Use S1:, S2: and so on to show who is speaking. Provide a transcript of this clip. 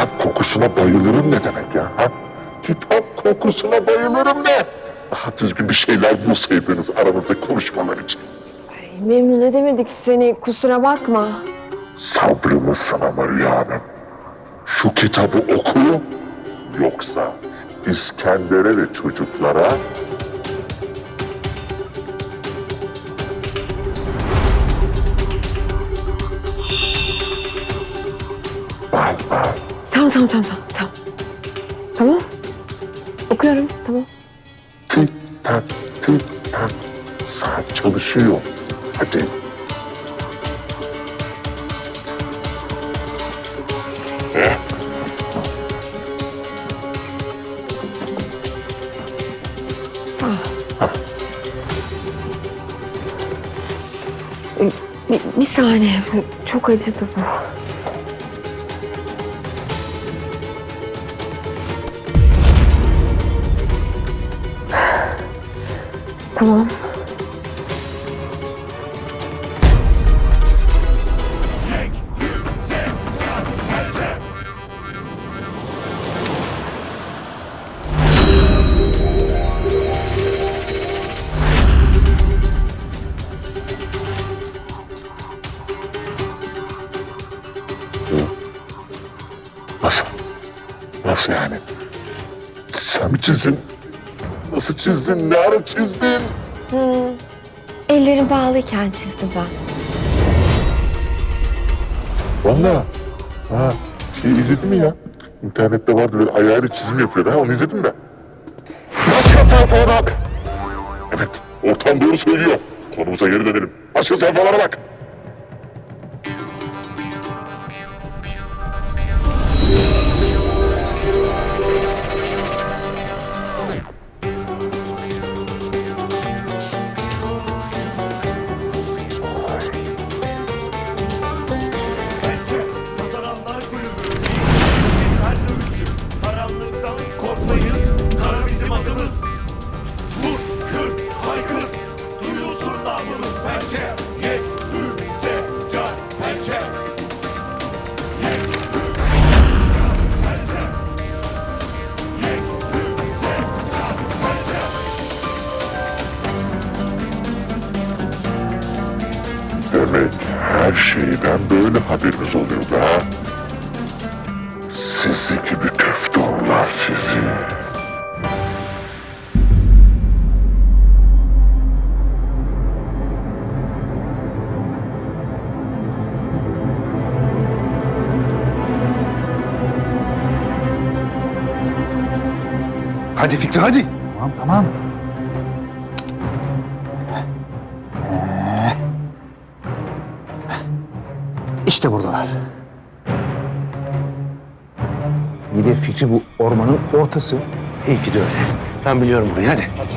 S1: Kitap kokusuna bayılırım ne demek ya? Ha? Kitap kokusuna bayılırım ne? Daha düzgün bir şeyler bulsaydınız aranızda konuşmalar için.
S2: Ay, Memnun edemedik seni kusura bakma.
S1: Sabrımı sınama Rüya Hanım. Şu kitabı okuyun. Yoksa İskender'e ve çocuklara bay bay.
S2: Tamam tamam tamam tamam. Tamam. Okuyorum tamam.
S1: Tik tak tik tak. Saat çalışıyor. Hadi. Eh,
S2: Bir, bir saniye çok acıdı bu. Tamam.
S1: Nasıl? Nasıl yani? Sen mi çizdin? Nasıl çizdin? Ne ara çizdin?
S2: Ellerim bağlıyken çizdim ben.
S1: Valla. Ha, şey izledin mi ya? İnternette vardı böyle ayağıyla çizim yapıyordu. Ha, onu izledin mi? Başka sayfaya bak. Evet, ortam doğru söylüyor. Konumuza geri dönelim. Başka sayfalara bak. Demek her şeyden böyle haberiniz oluyordu ha? Sizi gibi köfteoğullar sizi.
S3: Hadi Fikri hadi. Tamam tamam. İşte buradalar.
S4: Bir de Fikri bu ormanın ortası.
S3: İyi ki de öyle.
S4: Ben biliyorum burayı hadi.
S3: Hadi.